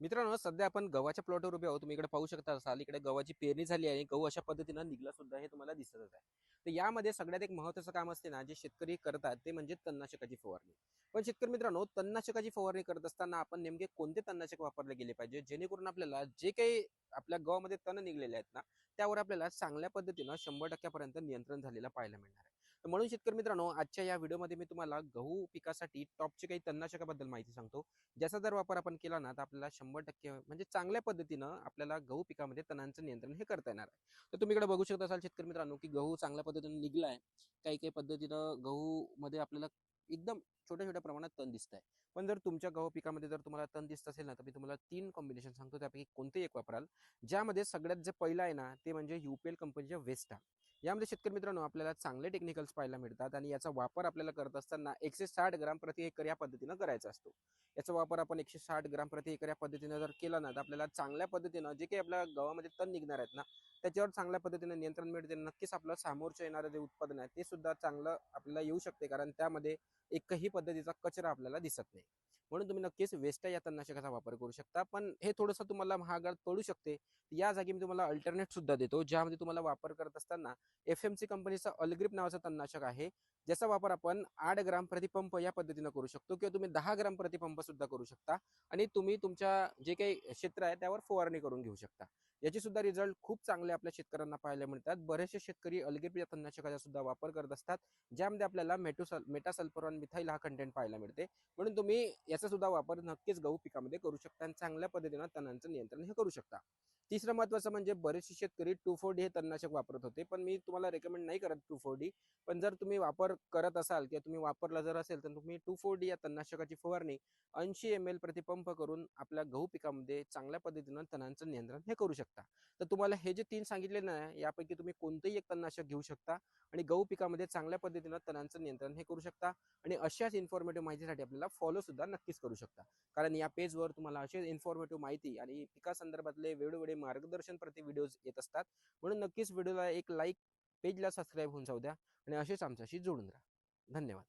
मित्रांनो सध्या आपण गव्हाच्या प्लॉटवर उभे आहोत. तुम्ही इकडे पाहू शकता असाल इकडे गव्हाची पेरणी झाली आहे आणि गहू अशा पद्धतीनं निघला सुद्धा हे तुम्हाला दिसतच आहे. तर यामध्ये सगळ्यात एक महत्वाचं काम असते ना जे शेतकरी करतात ते म्हणजे तणनाशकाची फवारणी. पण शेतकरी मित्रांनो तणनाशकाची फवारणी करत असताना आपण नेमके कोणते तणनाशक वापरले गेले पाहिजे? जेणेकरून आपल्याला जे काही आपल्या गव्हामध्ये तण निघलेले आहेत ना त्यावर आपल्याला चांगल्या पद्धतीनं शंभर टक्क्यापर्यंत नियंत्रण झालेलं पाहायला मिळणार आहे. तर म्हणून शेतकरी मित्रांनो आजच्या या व्हिडिओमध्ये मी तुम्हाला गहू पिकासाठी टॉपचे काही तणनाशकाबद्दल माहिती सांगतो. ज्याचा जर वापर आपण केला ना तर आपल्याला शंभर टक्के म्हणजे चांगल्या पद्धतीनं आपल्याला गहू पिकामध्ये तणांचं नियंत्रण हे करता येणार आहे. तर तुम्ही इकडे बघू शकता असाल शेतकरी मित्रांनो की गहू चांगल्या पद्धतीने आहे काही काही पद्धतीनं गहू मध्ये आपल्याला एकदम छोट्या छोट्या प्रमाणात तण दिसत आहे पण जर तुमच्या गहू पिकामध्ये जर तुम्हाला तण दिसत असेल ना तर मी तुम्हाला तीन कॉम्बिनेशन सांगतो. त्यापैकी कोणते एक वापराल. ज्यामध्ये सगळ्यात जे पहिलं आहे ना ते म्हणजे युपीएल कंपनीच्या वेस्टा यामध्ये शेतकरी मित्रांनो आपल्याला चांगले टेक्निकल्स पाहायला मिळतात आणि याचा वापर आपल्याला करत असताना एकशे साठ ग्राम प्रति एकर या पद्धतीनं करायचा असतो. याचा वापर आपण एकशे साठ ग्राम प्रति एकर या पद्धतीनं जर केला ना तर आपल्याला चांगल्या पद्धतीनं जे काही आपल्या गावामध्ये तण निघणार आहेत ना त्याच्यावर चांगल्या पद्धतीने नियंत्रण मिळते नक्कीच आपलं समोरचं येणारं जे उत्पादन आहे ते सुद्धा चांगलं आपल्याला येऊ शकते. कारण त्यामध्ये एकही पद्धतीचा कचरा आपल्याला दिसत नाही. म्हणून तुम्ही नक्कीच वेस्टा या तणनाशकाचा वापर करू शकता. पण हे थोडंसं तुम्हाला महागात पडू शकते. या जागी मी तुम्हाला अल्टरनेट सुद्धा देतो ज्यामध्ये तुम्हाला वापर करत असताना एफ एम सी कंपनीचा अलग्रिप नावाचा तणनाशक आहे. ज्याचा वापर आपण आठ ग्राम प्रतिपंप या पद्धतीनं करू शकतो किंवा तुम्ही दहा ग्राम प्रतिपंप सुद्धा करू शकता. आणि तुम्ही तुमच्या जे काही क्षेत्र आहे त्यावर फवारणी करून घेऊ शकता. याचे सुद्धा रिझल्ट खूप चांगले आपल्या शेतकऱ्यांना पाहायला मिळतात. बरेचसे शेतकरी अलगेप या तणनाशकाचा सुद्धा वापर करत असतात ज्यामध्ये आपल्याला मेटोसल मेटासल्फरॉन मिथाईल हा कंटेंट पाहायला मिळते. म्हणून तुम्ही याचा सुद्धा वापर नक्कीच गहू पिकामध्ये करू शकता आणि चांगल्या पद्धतीनं तणांचं नियंत्रण हे करू शकता. तिसरं महत्वाचं म्हणजे बरेचसे शेतकरी टू फोर डी हे तणनाशक वापरत होते. पण मी तुम्हाला रेकमेंड नाही करत टू फोर डी. पण जर तुम्ही वापर करत असाल किंवा तुम्ही वापरला जर असेल तर तुम्ही टू फोर डी या तणनाशकाची फवारणी ऐंशी एम एल प्रतिपंप करून आपल्या गहू पिकामध्ये चांगल्या पद्धतीनं तणांचं नियंत्रण हे करू शकता. तर तुम्हाला हे जे तीन सांगितले ना यापैकी तुम्ही कोणतंही एक तणनाशक घेऊ शकता आणि गहू पिकामध्ये चांगल्या पद्धतीनं तणांचं नियंत्रण हे करू शकता आणि अशाच इन्फॉर्मेटिव्ह माहितीसाठी आपल्याला फॉलो सुद्धा नक्कीच करू शकता. कारण या पेजवर तुम्हाला असे इन्फॉर्मेटिव्ह माहिती आणि पिकासंदर्भातले वेळोवेळी मार्गदर्शन प्रति व्हिडिओज येत असतात. म्हणून नक्कीच व्हिडिओला एक लाईक पेजला सबस्क्राईब होऊन जाऊ द्या. आणि असेच आमच्याशी जोडून राहा. धन्यवाद.